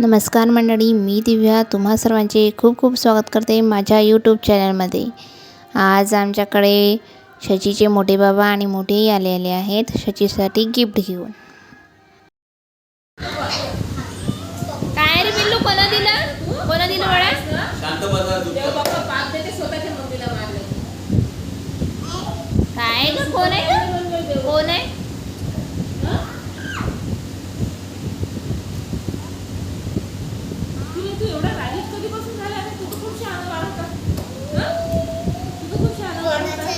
नमस्कार मंडळी मी दिव्या. तुम्हा सर्वांचे खूप खूप स्वागत करते माझ्या यूट्यूब चॅनलमध्ये आज आमच्याकडे शचीचे मोठे बाबा आणि मोठेही आले आले आहेत. शचीसाठी गिफ्ट घेऊन. काय रे पिल्लू कोणा दिलं? कोणा दिलं काय ग कोण आहे? कोण आहे तू एवढा रागीट कधीपासून झाला रे? तू तर खूप शहाणा बाळा होता. हं? तू तर खूप शहाणा बाळा होता.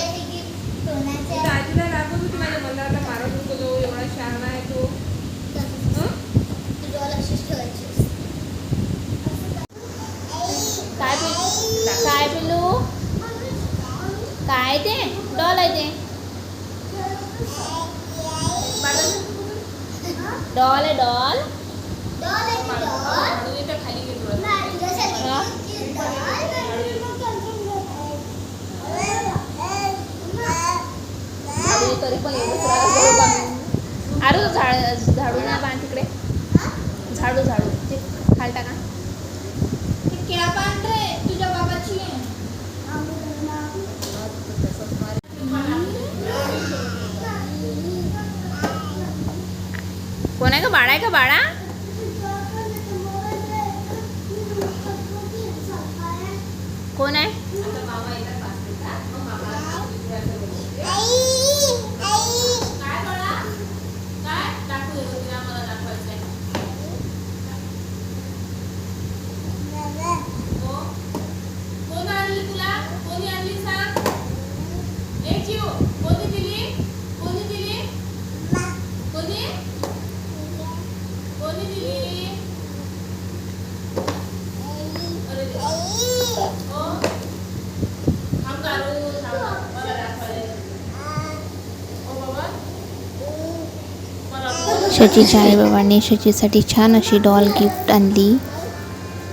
इथं आजीला रागवत होती माझ्या मंदारला मारत होतो तो एवढा शहाणा आहे तो हं? काय पिल्लू काय पिल्लू काय ते डॉल आहे ते डॉल आहे डॉल. खाली झाडू तरी पण अरे झाड झाडू ना बांध तिकडे. झाडू झाडू. ते खाल टाका. कोण आहे का बाळा आहे का बाळा? कोण आहे काय बाळा काय दाखवू दे तिला मला दाखवायचंय हो कोण आणली तुला कोणी आणली सांग ए जीव कोणी दिली कोणी दिली कोणी कोणी दिली अरे देवा. हो थांब काढू थांब मला दाखवायला ओ बाबा मला शचीच्या आईबाबांनी शचीसाठी छान अशी डॉल गिफ्ट आणली?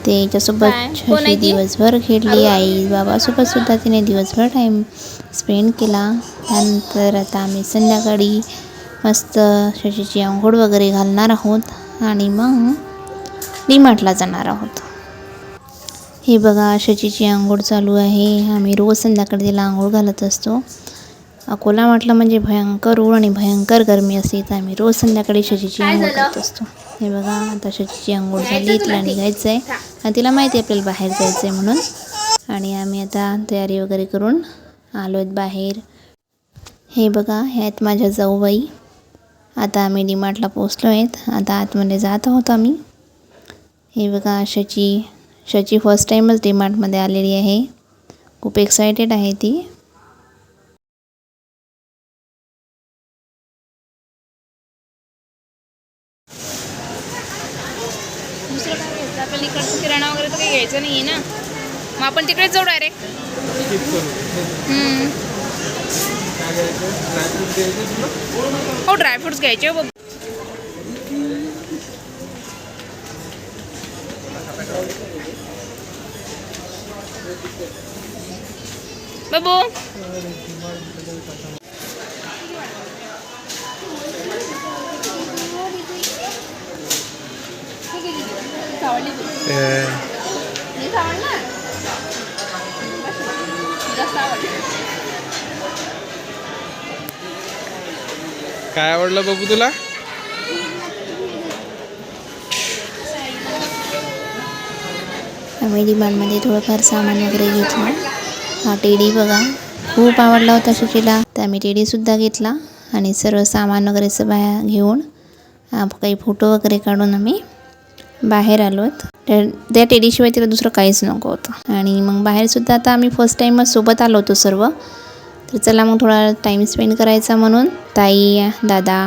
त्याच्यासोबत ती? दिवसभर खेळली आई बाबासोबत सुद्धा तिने दिवसभर टाईम स्पेंड केला. त्यानंतर आता आम्ही संध्याकाळी मस्त शचीची आंघोळ वगैरे घालणार आहोत आणि मग डीमार्टला जाणार आहोत. हे बघा शचीची आंघोळ चालू आहे. आम्ही रोज संध्याकाळी तिला आंघोळ घालत असतो. अकोला म्हटलं म्हणजे भयंकर ऊन आणि भयंकर गरमी असते. तर आम्ही रोज संध्याकाळी शचीची काय आंघोळ? करत असतो. हे बघा आता शचीची आंघोळ झाली तुला? निघायचं आहे आणि तिला माहिती आहे आपल्याला बाहेर जायचं आहे म्हणून. आणि आम्ही आता तयारी वगैरे करून आलो आहेत बाहेर. हे बघा ह्या आहेत माझ्या जाऊबाई. आता आम्ही डीमार्टला पोचलो आहेत आता आतमध्ये जात आहोत आम्ही. हे बघा शची शची फर्स्ट टाईमच डीमार्टमध्ये आलेली आहे. खूप एक्सायटेड आहे ती. दुसरं काय घ्यायचं? आपल्याला इकडचं किराणा वगैरे तर काही घ्यायचं नाही आहे ना? मग आपण तिकडेच जाऊ डायरेक्ट हो ड्रायफ्रुट्स घ्यायचे हो बघ. बाबू. आवडली जास्त आवडलं. काय आवडलं बघू तुला? आम्ही डीमार्टमध्ये थोडंफार सामान वगैरे घेतलं. हा टेडी बघा. खूप आवडला होता शचीला तर आम्ही टेडीसुद्धा घेतला. आणि सर्व सामान वगैरे सगळं बाहेर घेऊन काही फोटो वगैरे काढून आम्ही बाहेर आलो त्या त्या टेडीशिवाय तिला दुसरं काहीच नको होतं. आणि मग बाहेरसुद्धा आता आम्ही फर्स्ट टाईमच सोबत आलो होतो सर्व. तर चला मग थोडा टाईम स्पेंड करायचा म्हणून. ताई दादा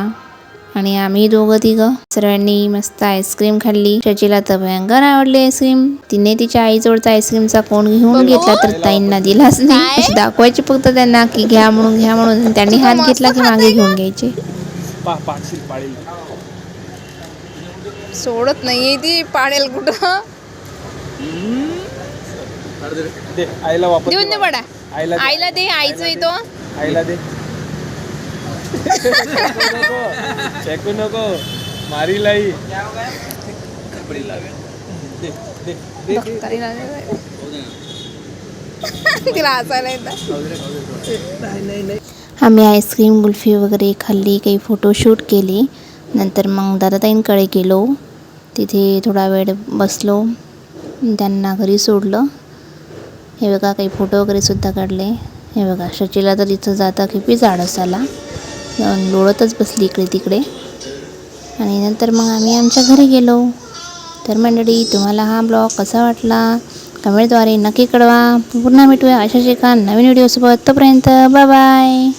आणि आम्ही दोघं तिघं सर्वांनी मस्त आईस्क्रीम खाल्ली. शचीला तर भयंकर आवडली आईस्क्रीम तिने तिच्या आईजवळचा आईस्क्रीमचा कोण घेऊन घेतला तर ताईंना दिलाच नाही. अशी दाखवायची फक्त त्यांना की घ्या म्हणून घ्या म्हणून. त्यांनी हात घेतला की मागे घेऊन घ्यायचे. सोडत नाहीये ती पाडेल कुठं? दे आईला वापर देऊन दे बडा आईला दे. आईला दे आईचं येतो. आईला दे. नको. फेकू नको. मारी लाई. दे दे दे दे. तरी नाही. तिला हसायला येतं. आम्ही आईस्क्रीम कुल्फी वगैरे खाल्ली काही फोटोशूट केली. नंतर मग दादाताईंकडे गेलो तिथे थोडा वेळ बसलो. त्यांना घरी सोडलं. हे बघा काही फोटो वगैरे सुद्धा काढले. हे बघा शचीला तर इथं जाता किती आळस आला लोळतच बसली इकडे तिकडे. आणि नंतर मग आम्ही आमच्या घरी गेलो. तर मंडळी तुम्हाला हा ब्लॉग कसा वाटला? कमेंटद्वारे नक्की कळवा. पुन्हा भेटूया अशाच एका नवीन व्हिडिओसोबत. तोपर्यंत बाय बाय